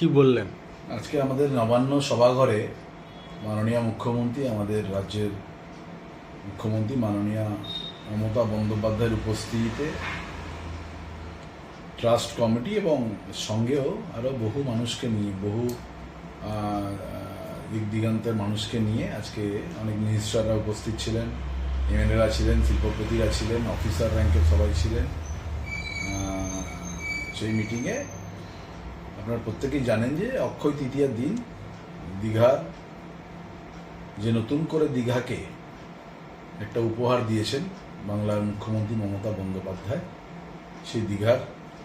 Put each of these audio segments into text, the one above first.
কি বললেন? আজকে আমাদের নবান্ন সভাঘরে মাননীয় মুখ্যমন্ত্রী, আমাদের রাজ্যের মুখ্যমন্ত্রী মাননীয় মমতা বন্দ্যোপাধ্যায়ের উপস্থিতিতে ট্রাস্ট কমিটি এবং সঙ্গেও আরও বহু মানুষকে নিয়ে, বহু দিক দিগান্তের মানুষকে নিয়ে আজকে অনেক মিনিস্টাররা উপস্থিত ছিলেন, এমএলএরা ছিলেন, শিল্পপতিরা ছিলেন অফিসার র্যাঙ্কের সবাই ছিলেন। সেই মিটিংয়ে আপনারা প্রত্যেকেই জানেন যে অক্ষয় তৃতীয়ার দিন দীঘার যে নতুন করে দীঘাকে একটা উপহার দিয়েছেন বাংলার মুখ্যমন্ত্রী মমতা বন্দ্যোপাধ্যায়, সেই দীঘার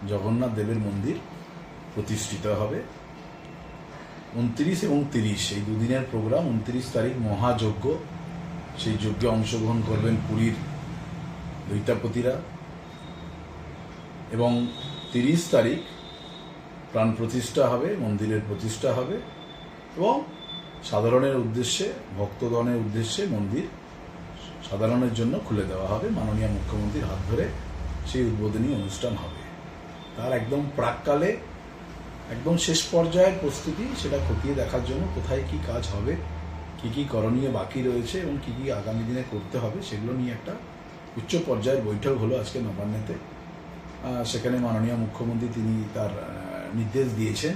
জগন্নাথ দেবের মন্দির প্রতিষ্ঠিত হবে। উনত্রিশ এবং তিরিশ এই দুদিনের প্রোগ্রাম, উনত্রিশ তারিখ মহাযজ্ঞ। সেই যজ্ঞে অংশগ্রহণ করবেন পুরীর দৈতাপতিরা এবং তিরিশ তারিখ প্রাণ প্রতিষ্ঠা হবে, মন্দিরের প্রতিষ্ঠা হবে এবং সাধারণের উদ্দেশ্যে, ভক্তগণের উদ্দেশ্যে মন্দির সাধারণের জন্য খুলে দেওয়া হবে। মাননীয় মুখ্যমন্ত্রীর হাত ধরে সেই উদ্বোধনী অনুষ্ঠান হবে। তার একদম প্রাককালে, একদম শেষ পর্যায়ের প্রস্তুতি সেটা খতিয়ে দেখার জন্য কোথায় কি কাজ হবে, কি কি করণীয় বাকি রয়েছে এবং কি কি আগামী দিনে করতে হবে সেগুলো নিয়ে একটা উচ্চ পর্যায়ের বৈঠক হলো আজকে নবান্নেতে। সেখানে মাননীয় মুখ্যমন্ত্রী তিনি তার নির্দেশ দিয়েছেন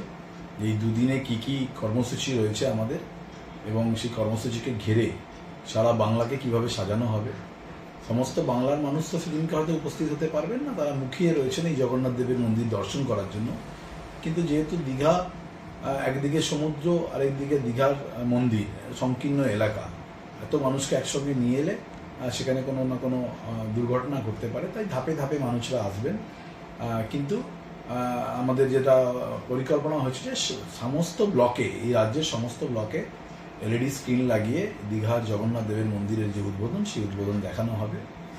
যে এই দুদিনে কি কি কর্মসূচি রয়েছে আমাদের এবং সেই কর্মসূচিকে ঘিরে সারা বাংলাকে কীভাবে সাজানো হবে, সমস্ত বাংলার মানুষ তো সেদিনকে হয়তো উপস্থিত হতে পারবেন না, তারা মুখিয়ে রয়েছেন এই জগন্নাথ দেবের মন্দির দর্শন করার জন্য। কিন্তু যেহেতু দীঘা একদিকে সমুদ্র আর একদিকে দীঘার মন্দির, সংকীর্ণ এলাকা, এত মানুষকে একসঙ্গে নিয়ে এলে সেখানে কোনো না কোনো দুর্ঘটনা ঘটতে পারে, তাই ধাপে ধাপে মানুষরা আসবেন। কিন্তু আমাদের যেটা পরিকল্পনা হচ্ছে যে সমস্ত ব্লকে এই রাজ্যের সমস্ত ব্লকে এলইডি স্ক্রিন লাগিয়ে দীঘার জগন্নাথ দেবের মন্দিরের যে উদ্বোধন সেই উদ্বোধন দেখানো হবে।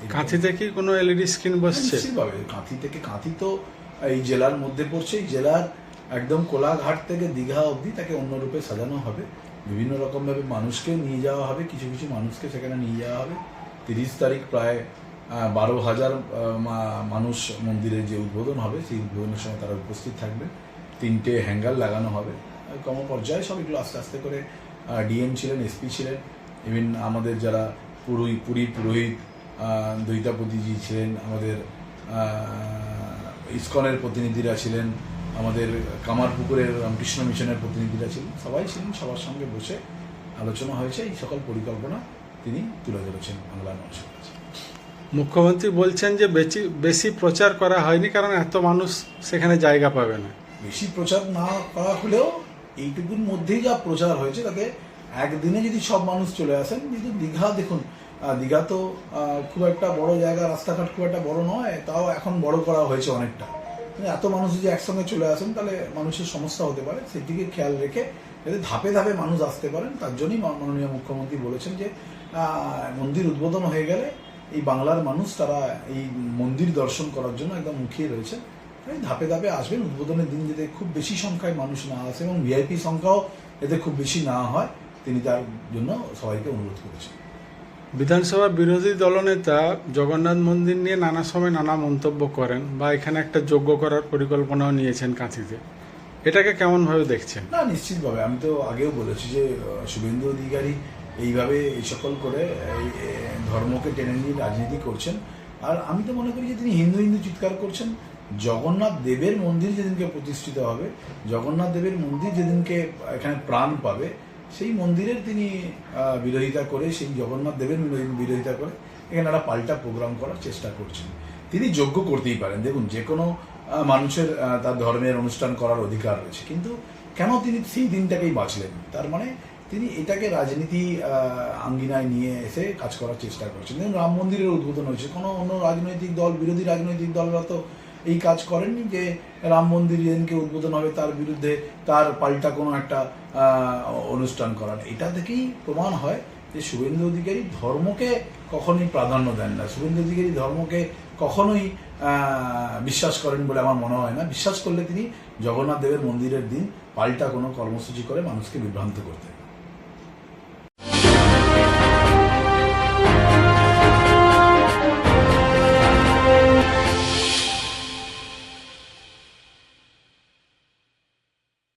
কাঁথি কি কোনো এলইডি স্ক্রিন বসছে? নিশ্চিতভাবে কাঁথি থেকে কাঁথি তো এই জেলার মধ্যে পড়ছে। এই জেলার একদম কোলাঘাট থেকে দীঘা অবধি তাকে অন্য রূপে সাজানো হবে। বিভিন্ন রকমভাবে মানুষকে নিয়ে যাওয়া হবে। কিছু কিছু মানুষকে সেখানে নিয়ে যাওয়া হবে। তিরিশ তারিখ প্রায় বারো হাজার মানুষ মন্দিরের যে উদ্বোধন হবে, সেই উদ্বোধনের সময় তারা উপস্থিত থাকবে তিনটে হ্যাঙ্গার লাগানো হবে। কম পর্যায়ে সব এগুলো আস্তে আস্তে করে ডিএম ছিলেন, এসপি ছিলেন, ইভেন আমাদের যারা পুরোহিত, পুরীর পুরোহিত দৈতাপতিজি ছিলেন, আমাদের ইস্কনের প্রতিনিধিরা ছিলেন, আমাদের কামারপুকুরের রামকৃষ্ণ মিশনের প্রতিনিধিরা ছিলেন, সবাই ছিলেন, সবার সঙ্গে বসে আলোচনা হয়েছে। এই সকল পরিকল্পনা তিনি তুলে ধরেছেন বাংলা মানুষের কাছে মুখ্যমন্ত্রী বলছেন যে বেশি বেশি প্রচার করা হয়নি কারণ এত মানুষ সেখানে জায়গা পাবে না। বেশি প্রচার না করা হলেও এইটুকুর মধ্যেই যা প্রচার হয়েছে, তাতে একদিনে যদি সব মানুষ চলে আসেন কিন্তু দীঘা দেখুন দীঘা তো খুব একটা বড় জায়গা, রাস্তাঘাট খুব একটা বড় নয়, তাও এখন বড় করা হয়েছে অনেকটা। কিন্তু এত মানুষ যদি একসঙ্গে চলে আসেন, তাহলে মানুষের সমস্যা হতে পারে। সেদিকে খেয়াল রেখে যাতে ধাপে ধাপে মানুষ আসতে পারেন, তার জন্যই মাননীয় মুখ্যমন্ত্রী বলেছেন যে মন্দির উদ্বোধন হয়ে গেলে এই বাংলার মানুষ তারা এই মন্দির দর্শন করার জন্য একদম মুখিয়ে রয়েছে। ধাপে ধাপে আসবেন উদ্বোধনের দিন যাতে খুব বেশি সংখ্যায় মানুষ না আসে এবং ভিআইপি সংখ্যাও যাতে খুব বেশি না হয় তিনি তার জন্য সবাইকে অনুরোধ করেছেন। বিধানসভা বিরোধী দলনেতা জগন্নাথ মন্দির নিয়ে নানা সময় নানা মন্তব্য করেন বা এখানে একটা যোগ্য করার পরিকল্পনাও নিয়েছেন কাঁথিতে। এটাকে কেমনভাবে দেখছেন? না নিশ্চিতভাবে। আমি তো আগেও বলেছি যে শুভেন্দু অধিকারী এইভাবে এই সকল করে ধর্মকে টেনে নিয়ে রাজনীতি করছেন। আর আমি তো মনে করি যে তিনি হিন্দু হিন্দু চিৎকার করছেন। জগন্নাথ দেবের মন্দির যেদিনকে প্রতিষ্ঠিত হবে, জগন্নাথ দেবের মন্দির যেদিনকে এখানে প্রাণ পাবে, সেই মন্দিরের তিনি বিরোধিতা করে, সেই জগন্নাথ দেবের বিরোধিতা করে, এখানে একটা পাল্টা প্রোগ্রাম করার চেষ্টা করছেন। তিনি যোগ্য করতেই পারেন। দেখুন, যে কোনো মানুষের তার ধর্মের অনুষ্ঠান করার অধিকার রয়েছে। কিন্তু কেন তিনি সেই দিনটাকেই বাঁচলেন? তার মানে তিনি এটাকে রাজনীতি আঙ্গিনায় নিয়ে এসে কাজ করার চেষ্টা করছেন। দেখুন রাম মন্দিরের উদ্বোধন হয়েছে। কোনো অন্য রাজনৈতিক দল, বিরোধী রাজনৈতিক দলরা তো এই কাজ করেননি যে রাম মন্দির যেদিনকে উদ্বোধন হবে, তার বিরুদ্ধে তার পাল্টা কোনো একটা অনুষ্ঠান করার। এটা থেকেই প্রমাণ হয় যে শুভেন্দু অধিকারী ধর্মকে কখনোই প্রাধান্য দেন না। শুভেন্দু অধিকারী ধর্মকে কখনোই বিশ্বাস করেন বলে আমার মনে হয় না। বিশ্বাস করলে তিনি জগন্নাথ দেবের মন্দিরের দিন পাল্টা কোনো কর্মসূচি করে মানুষকে বিভ্রান্ত করতেন।